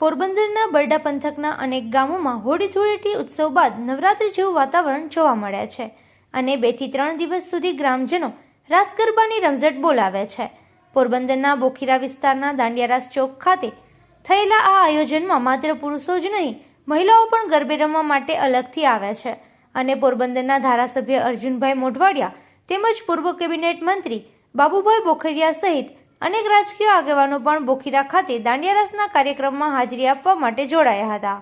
પોરબંદરના બરડા પંથકના અનેક ગામોમાં હોળી ધૂળેટી ઉત્સવ બાદ નવરાત્રી જેવું વાતાવરણ જોવા મળે છે અને બેથી ત્રણ દિવસ સુધી ગ્રામજનો રાસ ગરબાની રમઝટ બોલાવે છે. પોરબંદરના બોખીરા વિસ્તારના દાંડિયારાસ ચોક ખાતે થયેલા આ આયોજનમાં માત્ર પુરુષો જ નહીં, મહિલાઓ પણ ગરબે રમવા માટે અલગથી આવે છે અને પોરબંદરના ધારાસભ્ય અર્જુનભાઈ મોઢવાડિયા તેમજ પૂર્વ કેબિનેટ મંત્રી બાબુભાઈ બોખરિયા સહિત અનેક રાજકીય આગેવાનો પણ બોખીરા ખાતે દાંડિયારાસના કાર્યક્રમમાં હાજરી આપવા માટે જોડાયા હતા.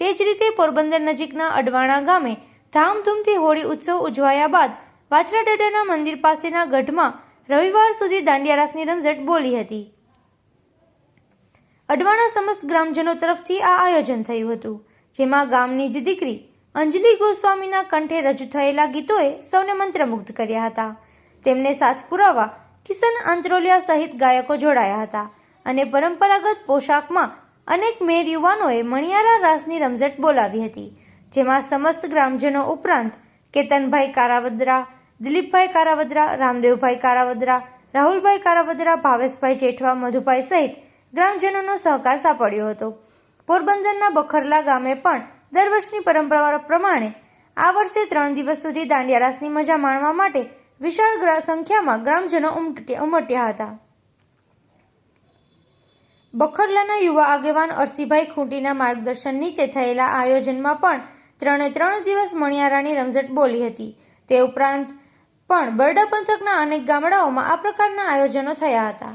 તે જ રીતે પોરબંદર નજીકના અડવાણા ગામે ધામધૂમથી હોળી ઉત્સવ ઉજવાયા બાદ વાછરાડડાના મંદિર પાસેના ગઢમાં રવિવાર સુધી દાંડિયારાસની રમઝટ બોલી હતી. અડવાણા સમસ્ત ગ્રામજનો તરફથી આ આયોજન થયું હતું, જેમાં ગામની જ દીકરી અંજલિ ગોસ્વામીના કંઠે રજૂ થયેલા ગીતોએ સૌને મંત્રમુગ્ધ કર્યા હતા. તેમને સાથ પુરાવા કિશન આંત્રોલિયા સહિત ગાયકો જોડાયા હતા અને પરંપરાગત પોશાકમાં અનેક મેર યુવાનોએ મણિયારા રાસની રમઝટ બોલાવી હતી, જેમાં સમસ્ત ગ્રામજનો ઉપરાંત કેતનભાઈ કારાવદરા, દિલીપભાઈ કારાવદરા, રામદેવભાઈ કારાવદરા, રાહુલભાઈ કારાવદરા, ભાવેશભાઈ જેઠવા, મધુભાઈ સહિત ગ્રામજનોનો સહકાર સાંપડ્યો હતો. પોરબંદરના બખરલા ગામે પણ દર વર્ષની પરંપરા પ્રમાણે આ વર્ષે ત્રણ દિવસ સુધી દાંડિયારાસની મજા માણવા માટે વિશાળ સંખ્યામાં ગ્રામજનો ઉમટ્યા હતા. બખરલાના યુવા આગેવાન અરસીભાઈ ખૂંટીના માર્ગદર્શન નીચે થયેલા આયોજનમાં પણ ત્રણે ત્રણ દિવસ મણિયારાની રમઝટ બોલી હતી. તે ઉપરાંત પણ બરડા પંથકના અનેક ગામડાઓમાં આ પ્રકારના આયોજનો થયા હતા.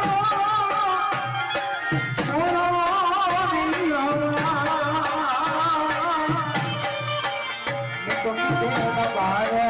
Tô me uma barra